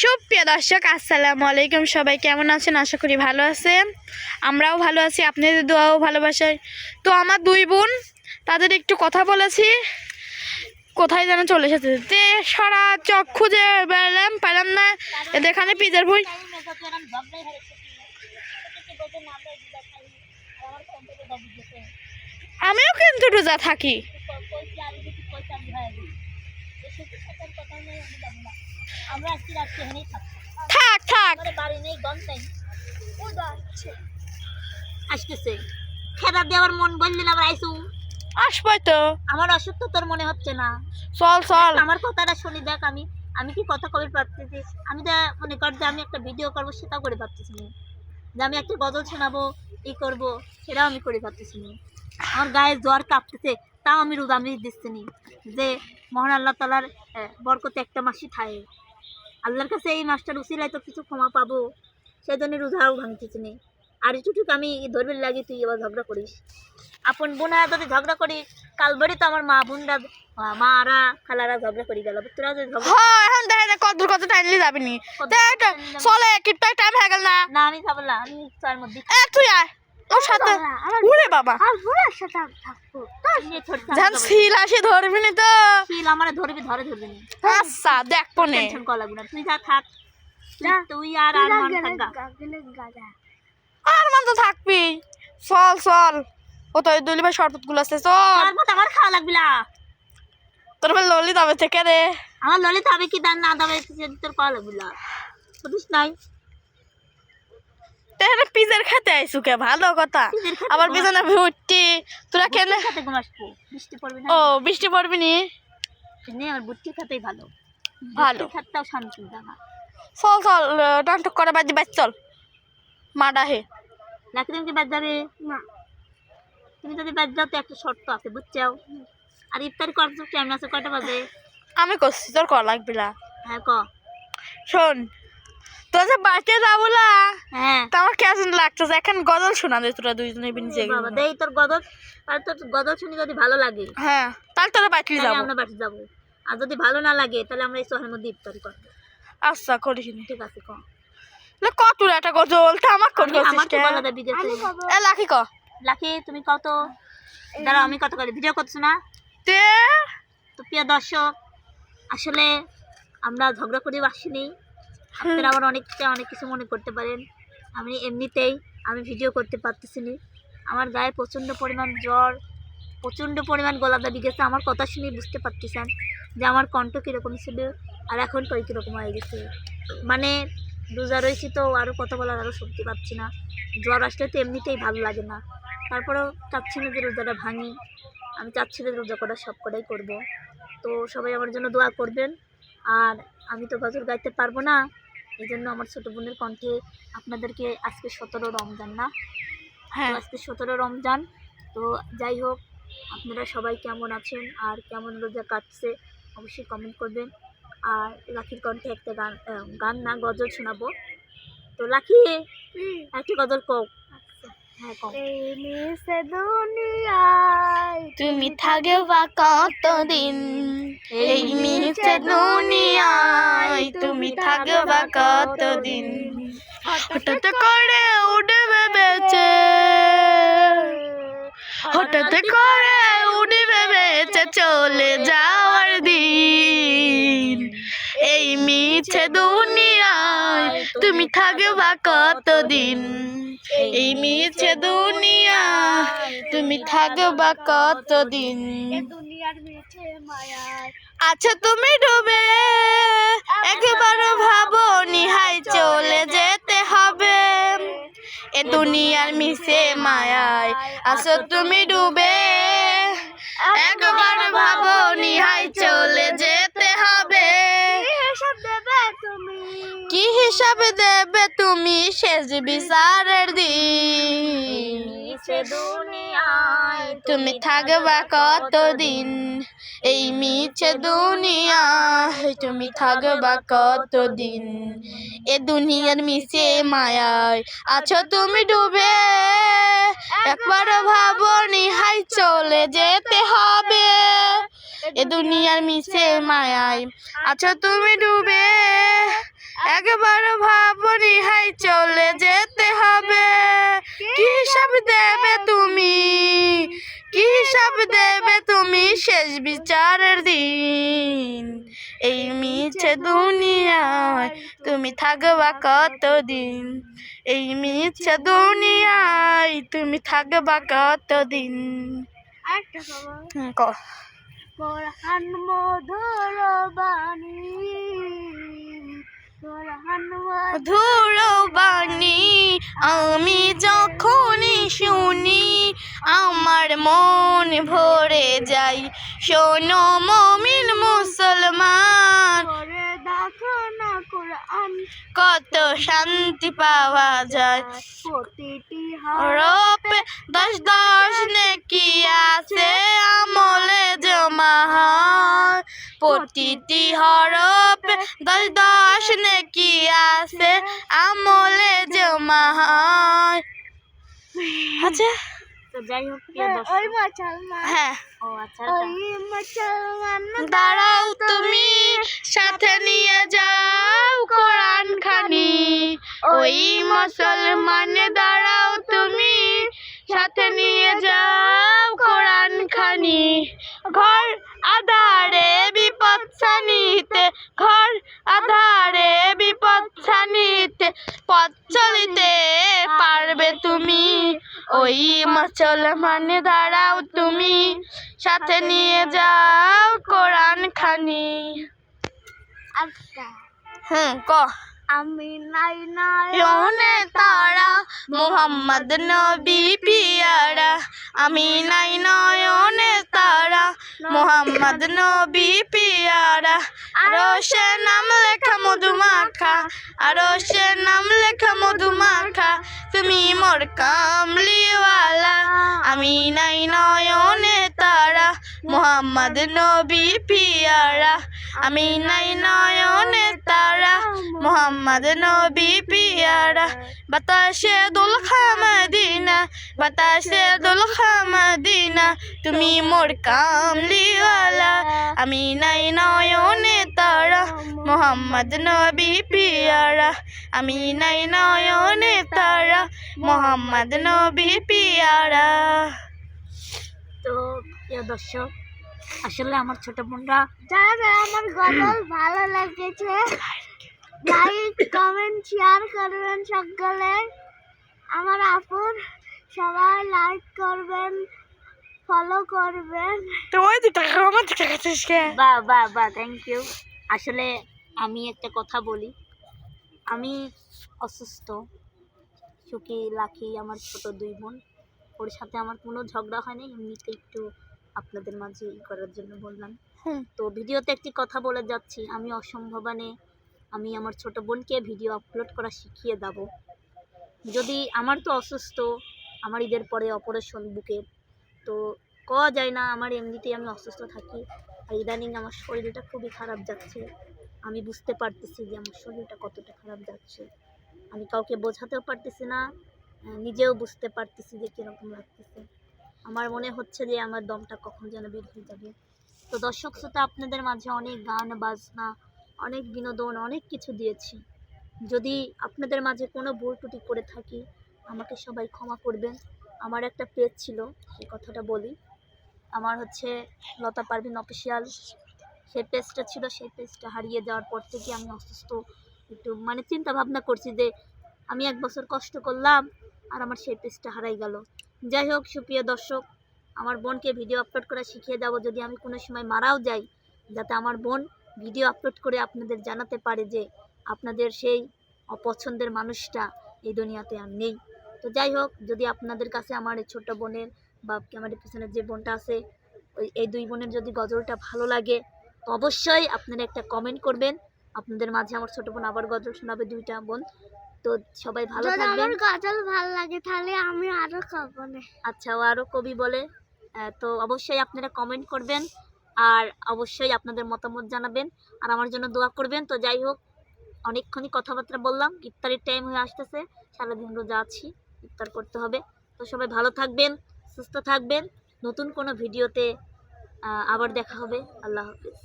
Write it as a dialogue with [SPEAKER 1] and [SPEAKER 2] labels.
[SPEAKER 1] সুপ্রিয় দর্শক, আসসালামু আলাইকুম। সবাই কেমন আছেন? আশা করি ভালো আছেন। আমরাও ভালো আছি, আপনাদের দোয়াও ভালোবাসায়। তো আমার দুই বোন, তাদের একটু কথা বলেছি। কোথায় যেন চলে এসেছে। তে সারা চক খুঁজে বেড়ালাম পেলাম না। এখানে পিজার বই আমিও কিন্তু রোজা থাকি।
[SPEAKER 2] আমরা আজকে রাত্রে এখানেই থাকব
[SPEAKER 1] থাক থাক।
[SPEAKER 2] আমাদের বাড়ি নেই গন নেই। আসতেছে। খেদা দেওয়ার মন বললেন আবার আইসু।
[SPEAKER 1] আসবই তো।
[SPEAKER 2] আমার অসুখ তো তোর মনে হচ্ছে না।
[SPEAKER 1] চল চল।
[SPEAKER 2] আমার কথাটা শুনি দেখ আমি। আমি কি কথা কবে পারতেছি আমি তো মনে কর যে আমি একটা ভিডিও করব সেটাও করে পারতেছি না। যে আমি একটা গজল শোনাবো ই করব সেটাও আমি করে পারতেছি না। আমার গায়ে জ্বর কাঁপতেছে। তাও আমি রোজা আমি দিচ্ছি নি। যে মহান আল্লাহ তালার বরকতে একটা মাসই থাকে। আল্লাহর কাছে এই মাসটার উচিলায় তো কিছু ক্ষমা পাবো সেই জন্য রোজাও ভাঙতেছি নি। আর একটুটুকু আমি ধরবে লাগে তুই এবার ঝগড়া করিস। আপন বোনা যদি ঝগড়া করি কাল বাড়ি তো আমার মা বোনরা মারা খালারা ঝগড়া করি গেল। তোরা যদি ঝগড়া
[SPEAKER 1] হ্যাঁ এখন দেখা যায় কত কত টাইমলি যাবি নি? চলে কিপটাক টাইম হয়ে গেল না।
[SPEAKER 2] না আমি যাব না আমি চার মধ্যে।
[SPEAKER 1] তুই আয়। ওর সাথে উড়ে বাবা। সিল আসে ধরবি নি তো।
[SPEAKER 2] শিল আমার ধরবি ধরে ধরবি না।
[SPEAKER 1] আচ্ছা দেখ পনে
[SPEAKER 2] টেনশন করা লাগবে না। তুই যা থাক। তুই- তুই আর আর মান থাকা।
[SPEAKER 1] আর মান তো থাকবি। চল চল। ও তো দলি ভাই শরবতগুলো আছে চল।
[SPEAKER 2] তারপর আমার খাওয়া লাগবে না।
[SPEAKER 1] তোর ভাই ললি দাবে থেকে রে
[SPEAKER 2] আমার ললিত হবে কি দান না দাবে তোর লাগবে না। বুঝিস নাই?
[SPEAKER 1] তেরে পিজের খেতে আইসু কে? ভালো কথা। আবার বিছানা ভুট্টি তোরা কেন
[SPEAKER 2] সাথে ঘুমাসবো বৃষ্টি পড়বে না?
[SPEAKER 1] ও বৃষ্টি পড়বি নি?
[SPEAKER 2] নে আমার বুট্টি খাতেই ভালো।
[SPEAKER 1] ভালো।
[SPEAKER 2] বুট্টি শান্তি জানা
[SPEAKER 1] চল চল নাটক করে বাজি বাজ চল। মাডা হে
[SPEAKER 2] লাকি তুমি কি বাদ যাবে? না। তুমি যদি বাদ যাও তো একটা শর্ত আছে বুঝছাও? আর ইফতারি করছ টাইম আছে? কয়টা বাজে?
[SPEAKER 1] আমি করছি তোর কর লাগবি না।
[SPEAKER 2] হ্যাঁ ক?
[SPEAKER 1] শোন বাড়িতে যাব না
[SPEAKER 2] হ্যাঁ।
[SPEAKER 1] তা আমার কেমন লাগতেছে? এখন গজল শোনা দে তোরা দুইজনে বিনছে
[SPEAKER 2] বাবা দেই তোর গদর আর তোর গদর শুনি যদি ভালো লাগে।
[SPEAKER 1] হ্যাঁ তাহলে তোরা বাড়িতে যাব।
[SPEAKER 2] আমরা বাড়ি যাব। আর যদি ভালো না লাগে তাহলে আমরা এই শহরের মধ্যে ইফতারি করব।
[SPEAKER 1] আচ্ছা করিস
[SPEAKER 2] ঠিক আছে ক।
[SPEAKER 1] কত একটা গজল? তা আমার কোন
[SPEAKER 2] আমি- আমার তো বলা দেবী
[SPEAKER 1] এ লাখি ক।
[SPEAKER 2] লাকি তুমি কত? দাঁড়াও আমি কত করে ভিডিও করছ না?
[SPEAKER 1] তে
[SPEAKER 2] তো প্রিয় দর্শক আসলে আমরা ঝগড়া করে আসিনি আপনারা আবার অনেকটা অনেক কিছু মনে করতে পারেন। আমি এমনিতেই আমি ভিডিও করতে পারতেছি না আমার গায়ে প্রচণ্ড পরিমাণ জ্বর প্রচণ্ড পরিমাণ গলা দাবি গেছে। আমার কথা শুনে বুঝতে পারতেছেন যে আমার কণ্ঠ কীরকম ছিল আর এখন কই কীরকম হয়ে গেছে। মানে রোজা রয়েছি তো আরও কথা বলার আরও শক্তি পাচ্ছি না। জ্বর আসলে তো এমনিতেই ভালো লাগে না। তারপরেও চাচ্ছি না যে রোজাটা ভাঙি। আমি চাচ্ছি যে রোজা করা সব কটাই করব। তো সবাই আমার জন্য দোয়া করবেন। আর আমি তো গজল গাইতে পারব না। এই জন্য আমার ছোটো বোনের কণ্ঠে আপনাদেরকে আজকে সতেরো রমজান না?
[SPEAKER 1] হ্যাঁ।
[SPEAKER 2] আজকে সতেরো রমজান। তো যাই হোক আপনারা সবাই কেমন আছেন আর কেমন রোজা কাটছে অবশ্যই কমেন্ট করবেন। আর লাখির কণ্ঠে একটা গান গান না গজল শোনাবো। তো লাখি একটা গজল কও। হ্যাঁ কও।
[SPEAKER 1] তুমি থাকবা কতদিন? এই মিছে দুনিয়ায়। থাকবা কতদিন হঠাৎ করে উঠবে বেঁচে। হঠাৎ করে উঠবে বেঁচে চলে যাওয়ার দিন। এই মিছে দুনিয়ায় তুমি থাকবা কতদিন? এই মিছে দুনিয়া তুমি থাকবা কতদিন? আচ্ছা তুমি ডুবে। একবার ভাবো নিহাই চলে যেতে হবে। এ দুনিয়ার মিশে মায়ায় আছো তুমি ডুবে। একবার ভাবো নিহাই চলে যেতে কি হিসাব দেবে তুমি শেষ বিচারের দিন?
[SPEAKER 2] মিছে
[SPEAKER 1] তুমি থাকবা কতদিন? এই মিছে দুনিয়া তুমি থাকবা কতদিন? এ দুনিয়ার মিশে মায়ায় আছো তুমি ডুবে। একবার ভাবো নিহাই চলে যেতে হবে। এ দুনিয়ার মিশে মায়ায় আছো তুমি ডুবে। একবার ভাবনি হাই চলে যেতে হবে। কি হিসাব দেবে তুমি? কি হিসাব দেবে তুমি শেষ বিচারের দিন? এই মিছে দুনিয়ায় তুমি থাকবা কতদিন? এই মিছে দুনিয়ায় তুমি থাকবা কতদিন?
[SPEAKER 2] মধুর বাণী।
[SPEAKER 1] ধুলো আমি যখনই শুনি, আমার মন ভরে যাই শোনো মমিন মুসলমান, কত শান্তি পাওয়া যায়। রূপে দশ দশ নেকি আছে আমলে প্রতিটি হরপে দশ দশ নেকি আছে আমলে জমা হয়। আচ্ছা। হ্যাঁ
[SPEAKER 2] ও আচ্ছা
[SPEAKER 3] মুসলমান
[SPEAKER 1] দাঁড়াও তুমি সাথে নিয়ে যাও কোরআন খানি ওই মুসলমান দাঁড়াও তুমি সাথে নিয়ে যাও কোরআন খানি ঘর আধারে আধারে বিপদ ছানিতে পথ চলিতে পারবে তুমি। ওই মুসলমান দাঁড়াও তুমি সাথে নিয়ে যাও কোরআন খানি
[SPEAKER 3] আচ্ছা।
[SPEAKER 1] হুম ক।
[SPEAKER 3] আমি নাই নাই
[SPEAKER 1] তারা মোহাম্মদ নবী পিয়ারা। আমি নাই নয়নে মোহাম্মদ নবী পিয়ারা। আরও সে নাম লেখা মধুমাখা, আরও সে নাম লেখা মধুমাখা, তুমি মোর কামলিওয়ালা, আমি নাই নয়নে তারা, মোহাম্মদ নবী পিয়ারা। আমি নাই নয়নে তারা, মোহাম্মদ নবী পিয়ারা। বাতাসে দোল খামদিনা বাতাসে দোল খামদিনা তুমি মোর কামলিওয়ালা। আমি নাই নয়নে তারা, মোহাম্মদ নবী পিয়ারা। আমি নাই নয়নে তারা, মোহাম্মদ নবী পিয়ারা।
[SPEAKER 2] তো দর্শক আসলে আমার ছোট বোনরা
[SPEAKER 3] যারা যারা আমার গজল ভালো লেগেছে। লাইক কমেন্ট শেয়ার করবেন সকলে। আমার আপুর সবাই লাইক করবেন ফলো করবেন।
[SPEAKER 1] তোমার দিকে আমার দিকে গেছিস কে?
[SPEAKER 2] বা বা বা থ্যাংক ইউ আসলে আমি একটা কথা বলি। আমি অসুস্থ সুখী লাখি আমার ছোট দুই বোন। ওর সাথে আমার কোনো ঝগড়া হয়নি এমনিতে একটু আপনাদের মাঝে ই করার জন্য বললাম।
[SPEAKER 1] হুম।
[SPEAKER 2] তো ভিডিওতে একটি কথা বলে যাচ্ছি। আমি অসম্ভবানে আমি আমার ছোট বোনকে ভিডিও আপলোড করা শিখিয়ে দেবো। যদি আমার তো অসুস্থ আমার ঈদের পরে অপারেশন বুকে তো কওয়া যায় না আমার এমনিতেই আমি অসুস্থ থাকি। আর ইদানিং আমার শরীরটা খুবই খারাপ যাচ্ছে। আমি বুঝতে পারতেছি যে আমার শরীরটা কতটা খারাপ যাচ্ছে। আমি কাউকে বোঝাতেও পারতেছি না নিজেও বুঝতে পারতেছি যে কীরকম লাগতেছে। আমার মনে হচ্ছে যে আমার দমটা কখন যেন বের হয়ে যাবে। তো দর্শক শ্রোতা, আপনাদের মাঝে অনেক গান, বাজনা, অনেক বিনোদন, অনেক কিছু দিয়েছি। যদি আপনাদের মাঝে কোনো ভুল ত্রুটি করে থাকি, আমাকে সবাই ক্ষমা করবেন। আমার একটা পেজ ছিল সেই কথাটা বলি। আমার হচ্ছে লতা পারভিন অফিসিয়াল সেই পেজটা ছিল, সেই পেজটা হারিয়ে যাওয়ার পর থেকে আমি অসুস্থ। একটু মানে চিন্তা ভাবনা করছি যে, আমি এক বছর কষ্ট করলাম, আর আমার সেই পেজটা হারাই গেল। যাই হোক, সুপ্রিয় দর্শক, আমার বোনকে ভিডিও আপলোড করা শিখিয়ে দেবো। যদি আমি কোনো সময় মারাও যাই, যাতে আমার বোন ভিডিও আপলোড করে আপনাদের জানাতে পারে যে আপনাদের সেই অপছন্দের মানুষটা এই দুনিয়াতে আর নেই। তো যাই হোক, যদি আপনাদের কাছে আমার এই ছোট্ট বোনের বা ক্যামেরার পিছনের যে বোনটা আছে, ওই এই দুই বোনের যদি গজলটা ভালো লাগে, তো অবশ্যই আপনারা একটা কমেন্ট করবেন। আপনাদের মাঝে আমার ছোট বোন আবার গজল শোনাবে দুইটা বোন। তো সবাই ভালো থাকবেন।
[SPEAKER 3] আমার গজল ভালো লাগে তাহলে আমি আরও খাব না।
[SPEAKER 2] আচ্ছা ও আরও কবি বলে। তো অবশ্যই আপনারা কমেন্ট করবেন আর অবশ্যই আপনাদের মতামত জানাবেন আর আমার জন্য দোয়া করবেন। তো যাই হোক অনেকক্ষণই কথাবার্তা বললাম ইফতারের টাইম হয়ে আসতেছে সারাদিন রোজা আছি ইফতার করতে হবে। তো সবাই ভালো থাকবেন সুস্থ থাকবেন। নতুন কোনো ভিডিওতে আবার দেখা হবে। আল্লাহ হাফিজ।